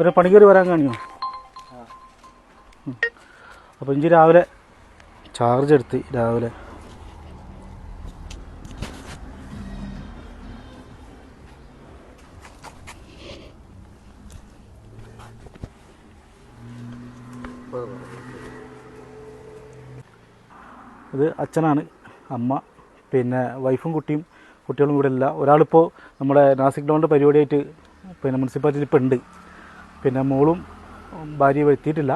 ഒരു പണിക്കറി വരാൻ കാണിയോ? അപ്പോൾ ഇഞ്ചി രാവിലെ ചാർജ് എടുത്ത് രാവിലെ. ഇത് അച്ഛനാണ് അമ്മ പിന്നെ വൈഫും കുട്ടിയും കുട്ടികളും ഇവിടെ ഇല്ല. ഒരാളിപ്പോൾ നമ്മുടെ നാസിക് ഡോണിന്റെ പരിപാടിയായിട്ട് പിന്നെ മുനിസിപ്പാലിറ്റിയിൽ ഇപ്പോൾ ഉണ്ട്. പിന്നെ മോളും ഭാര്യയും എത്തിയിട്ടില്ല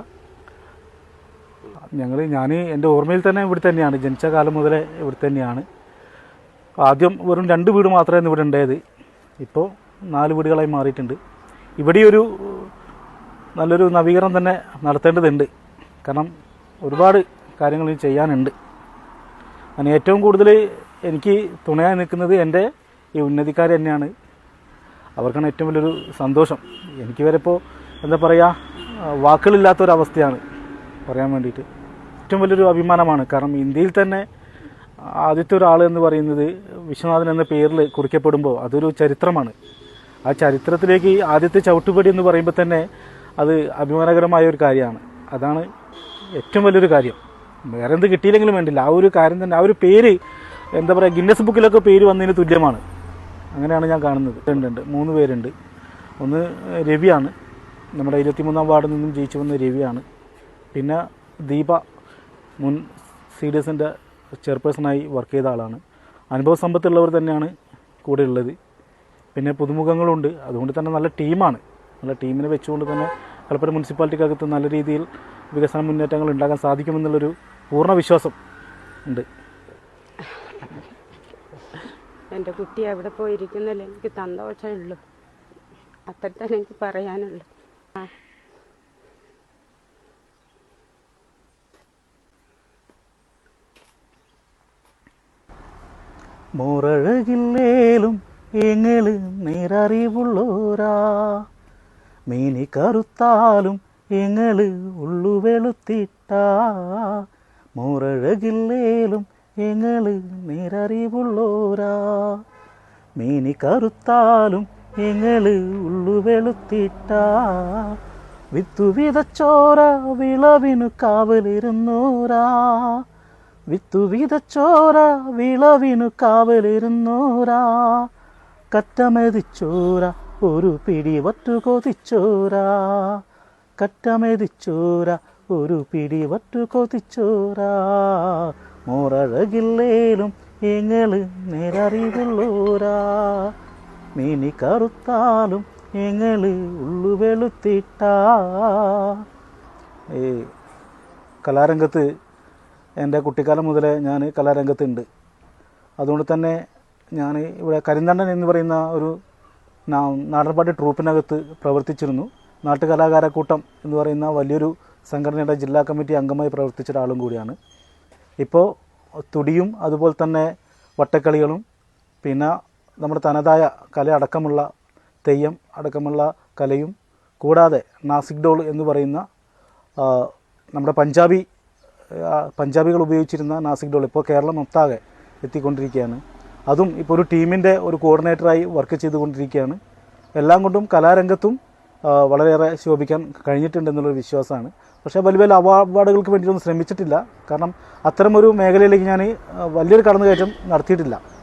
ഞങ്ങൾ ഞാൻ എന്റെ ഓർമ്മയിൽ തന്നെ ഇവിടെ തന്നെയാണ്. ജനിച്ച കാലം മുതലേ ഇവിടെ തന്നെയാണ്. ആദ്യം വെറും രണ്ട് വീട് മാത്രമേ ഇവിടെ ഉണ്ടായത്. ഇപ്പോൾ നാല് വീടുകളായി മാറിയിട്ടുണ്ട്. ഇവിടെ ഒരു നല്ലൊരു നവീകരണം തന്നെ നടത്തേണ്ടതുണ്ട്. കാരണം ഒരുപാട് കാര്യങ്ങൾ ചെയ്യാനുണ്ട്. അതിന് ഏറ്റവും കൂടുതൽ എനിക്ക് തുണയായി നിൽക്കുന്നത് എന്റെ ഈ ഉന്നതിക്കാർ തന്നെയാണ്. അവർക്കാണ് ഏറ്റവും വലിയൊരു സന്തോഷം. എനിക്ക് വരെ ഇപ്പോൾ എന്താ പറയുക വാക്കുകളില്ലാത്തൊരവസ്ഥയാണ് പറയാൻ വേണ്ടിയിട്ട്. ഏറ്റവും വലിയൊരു അഭിമാനമാണ്. കാരണം ഇന്ത്യയിൽ തന്നെ ആദ്യത്തെ ഒരാൾ എന്ന് പറയുന്നത് വിശ്വനാഥൻ എന്ന പേരിൽ കുറിക്കപ്പെടുമ്പോൾ അതൊരു ചരിത്രമാണ്. ആ ചരിത്രത്തിലേക്ക് ആദ്യത്തെ ചവിട്ടുപടി എന്ന് പറയുമ്പോൾ തന്നെ അത് അഭിമാനകരമായ ഒരു കാര്യമാണ്. അതാണ് ഏറ്റവും വലിയൊരു കാര്യം. വേറെ എന്ത് കിട്ടിയില്ലെങ്കിലും വേണ്ടില്ല. ആ ഒരു കാര്യം തന്നെ ആ ഒരു പേര് എന്താ പറയുക ഗിന്നസ് ബുക്കിലൊക്കെ പേര് വന്നതിന് തുല്യമാണ്. അങ്ങനെയാണ് ഞാൻ കാണുന്നത്. ഉണ്ട് ഉണ്ട് മൂന്ന് പേരുണ്ട്. ഒന്ന് രവിയാണ്. നമ്മുടെ ഇരുപത്തിമൂന്നാം വാർഡിൽ നിന്നും ജയിച്ചു വന്ന രവിയാണ്. പിന്നെ ദീപ മുൻ സി ഡി എസിന്റെ ചെയർപേഴ്സണായി വർക്ക് ചെയ്ത ആളാണ്. അനുഭവ സമ്പത്തുള്ളവർ തന്നെയാണ് കൂടെ ഉള്ളത്. പിന്നെ പുതുമുഖങ്ങളുണ്ട്. അതുകൊണ്ട് തന്നെ നല്ല ടീമാണ്. നല്ല ടീമിനെ വെച്ചുകൊണ്ട് തന്നെ കലപ്പുറം മുനിസിപ്പാലിറ്റിക്കകത്ത് നല്ല രീതിയിൽ വികസന മുന്നേറ്റങ്ങൾ ഉണ്ടാക്കാൻ സാധിക്കുമെന്നുള്ളൊരു പൂർണ വിശ്വാസം ഉണ്ട്. എന്റെ കുട്ടി എവിടെ പോയിരിക്കുന്നില്ല എനിക്ക് സന്തോഷമേ ഉള്ളൂ. അത്ര തന്നെ എനിക്ക് പറയാനുള്ളൂ. ആ. മുറഴകില്ലേലും എങ്ങൾ നേരറിവുള്ളോരാ മീനി കറുത്താലും എങ്ങൾ ഉള്ളു വെളുത്തിട്ടാ മുറഴകില്ലേലും എങ്ങൾ നേരറിവുള്ളോരാ മീനി കറുത്താലും എങ്ങൾ ഉള്ളു വെളുത്തിട്ട വിത്തു വിതച്ചോര വിളവിനു കാവലിരുന്നൂരാ. വിത്തു വിതച്ചോര വിളവിനു കാവലിരുന്നൂരാ. കറ്റമെതിച്ചോര ഒരു പിടി വറ്റു കൊതിച്ചോരാ കറ്റമെതിച്ചോര ഒരു പിടി വറ്റു കൊതിച്ചോരാ മോറഴകില്ലേലും എങ്ങൾ നേരറിവുള്ളൂരാ. മീനി കറുത്താലും എങ്ങൾ ഉള്ളു വെളുത്തിട്ടാ ഈ കലാരംഗത്ത് എന്റെ കുട്ടിക്കാലം മുതലേ ഞാൻ കലാരംഗത്തുണ്ട്. അതുകൊണ്ട് തന്നെ ഞാൻ ഇവിടെ കരിന്തണ്ടൻ എന്ന് പറയുന്ന ഒരു നാടൻപാട്ട് ട്രൂപ്പിനകത്ത് പ്രവർത്തിച്ചിരുന്നു. നാട്ടുകലാകാരക്കൂട്ടം എന്ന് പറയുന്ന വലിയൊരു സംഘടനയുടെ ജില്ലാ കമ്മിറ്റി അംഗമായി പ്രവർത്തിച്ച ഒരാളും കൂടിയാണ്. ഇപ്പോൾ തുടിയും അതുപോലെ തന്നെ വട്ടക്കളികളും പിന്നെ നമ്മുടെ തനതായ കല അടക്കമുള്ള തെയ്യം അടക്കമുള്ള കലയും കൂടാതെ നാസിക് ഡോൾ എന്ന് പറയുന്ന നമ്മുടെ പഞ്ചാബി പഞ്ചാബികൾ ഉപയോഗിച്ചിരുന്ന നാസിക് ഡോൾ ഇപ്പോൾ കേരളം മൊത്താകെ എത്തിക്കൊണ്ടിരിക്കുകയാണ്. അതും ഇപ്പോൾ ഒരു ടീമിന്റെ ഒരു കോർഡിനേറ്ററായി വർക്ക് ചെയ്തുകൊണ്ടിരിക്കുകയാണ്. എല്ലാം കൊണ്ടും കലാരംഗത്തും വളരെയേറെ ശോഭിക്കാൻ കഴിഞ്ഞിട്ടുണ്ടെന്നുള്ളൊരു വിശ്വാസമാണ്. പക്ഷേ വലിയ വലിയ അവാർഡുകൾക്ക് വേണ്ടിയിട്ടൊന്നും ശ്രമിച്ചിട്ടില്ല. കാരണം അത്തരമൊരു മേഖലയിലേക്ക് ഞാൻ വലിയൊരു കടന്നുകയറ്റം നടത്തിയിട്ടില്ല.